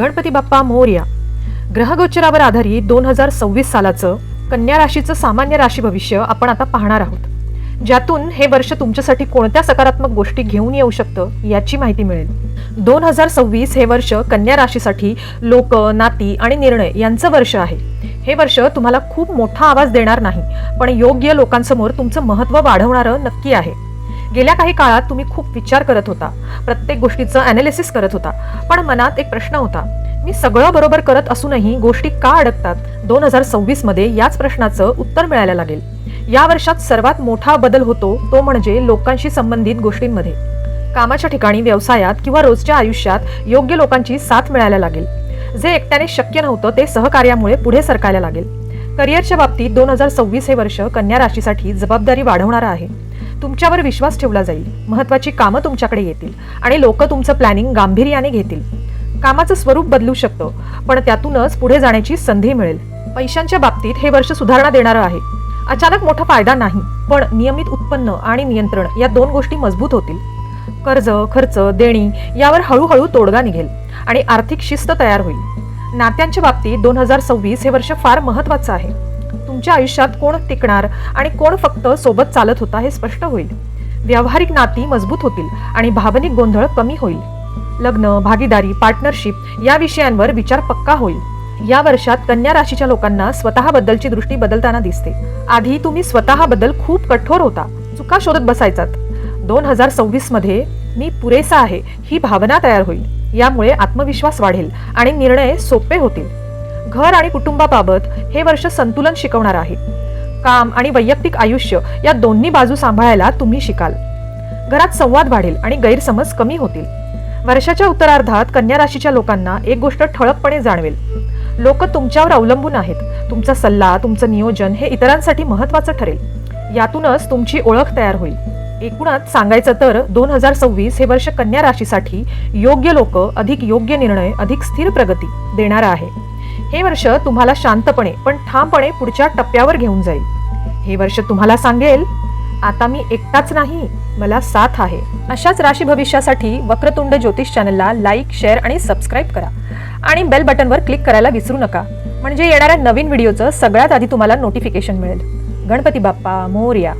गणपती बाप्पा मोर्या. ग्रहगोचरावर आधारित दोन हजार सव्वीस सालाचं कन्या राशीचं सामान्य राशी भविष्य आपण आता पाहणार आहोत. ज्यातून हे वर्ष तुमच्यासाठी कोणत्या सकारात्मक गोष्टी घेऊन येऊ शकतं याची माहिती मिळेल. दोन हजार सव्वीस हे वर्ष कन्या राशीसाठी लोक नाती आणि निर्णय यांचं वर्ष आहे. हे वर्ष तुम्हाला खूप मोठा आवाज देणार नाही पण योग्य लोकांसमोर तुमचं महत्त्व वाढवणारं नक्की आहे. गेल्या काही काळात तुम्ही खूप विचार करत होता प्रत्येक गोष्टीचं ॲनालिसिस करत होता. पण मनात एक प्रश्न होता मी सगळं बरोबर करत असूनही गोष्टी का अडकतात? दोन हजार सव्वीसमध्ये याच प्रश्नाचं उत्तर मिळायला लागेल. या वर्षात सर्वात मोठा बदल होतो तो म्हणजे लोकांशी संबंधित गोष्टींमध्ये. कामाच्या ठिकाणी व्यवसायात किंवा रोजच्या आयुष्यात योग्य लोकांची साथ मिळायला लागेल. जे एकट्याने शक्य नव्हतं ते सहकार्यामुळे पुढे सरकायला लागेल. करिअरच्या बाबतीत दोन हजार सव्वीस हे वर्ष कन्या राशीसाठी जबाबदारी वाढवणारं आहे. तुमच्यावर विश्वास ठेवला जाईल. महत्वाची कामं तुमच्याकडे येतील आणि लोक तुमचं प्लॅनिंग गांभीर्याने घेतील. कामाचं स्वरूप बदलू शकतं पण त्यातूनच पुढे जाण्याची संधी मिळेल. पैशांच्या बाबतीत हे वर्ष सुधारणा देणारं आहे. अचानक मोठा फायदा नाही पण नियमित उत्पन्न आणि नियंत्रण या दोन गोष्टी मजबूत होतील. कर्ज खर्च देणी यावर हळूहळू तोडगा निघेल आणि आर्थिक शिस्त तयार होईल. नात्यांच्या बाबतीत दोन हजार सव्वीस हे वर्ष फार महत्वाचं आहे. तुमच्या आयुष्यात कोण टिकणार आणि कोण फक्त सोबत चालत होता हे स्पष्ट होईल. व्यावहारिक नाती मजबूत होतील आणि भावनिक गोंधळ कमी होईल. लग्न भागीदारी पार्टनरशिप या विषयांवर विचार पक्का होईल. या वर्षात कन्या राशीच्या लोकांना स्वतःबद्दलची दृष्टी बदलताना दिसते. आधी तुम्ही स्वतःबद्दल खूप कठोर होता. चुका शोधत बसायचात. दोन हजार सव्वीसमध्ये मी पुरेसा आहे ही भावना तयार होईल. यामुळे आत्मविश्वास वाढेल आणि निर्णय सोपे होतील. घर आणि कुटुंबाबाबत हे वर्ष संतुलन शिकवणार आहे. काम आणि वैयक्तिक आयुष्य या दोन्ही बाजू सांभाळायला तुम्ही शिकाल. घरात संवाद वाढेल आणि गैरसमज कमी होतील. वर्षाच्या उत्तरार्धात कन्या राशीच्या लोकांना एक गोष्ट ठळकपणे जाणवेल. लोक तुमच्यावर अवलंबून आहेत. तुमचा सल्ला तुमचं नियोजन हे इतरांसाठी महत्वाचं ठरेल. यातूनच तुमची ओळख तयार होईल. एकूणच सांगायचं तर दोन हजार सव्वीस हे वर्ष कन्या राशीसाठी योग्य लोक अधिक योग्य निर्णय अधिक स्थिर प्रगती देणार आहे. हे वर्ष तुम्हाला शांतपणे पण ठामपणे पुढच्या टप्प्यावर घेऊन जाईल. हे वर्ष तुम्हाला सांगेल आता मी एकटाच नाही मला साथ आहे. अशाच राशी भविष्यासाठी वक्रतुंड ज्योतिष चॅनलला लाईक शेअर आणि सबस्क्राईब करा. आणि बेल बटनवर क्लिक करायला विसरू नका. म्हणजे येणाऱ्या नवीन व्हिडिओचं सगळ्यात आधी तुम्हाला नोटिफिकेशन मिळेल. गणपती बाप्पा मोर्या.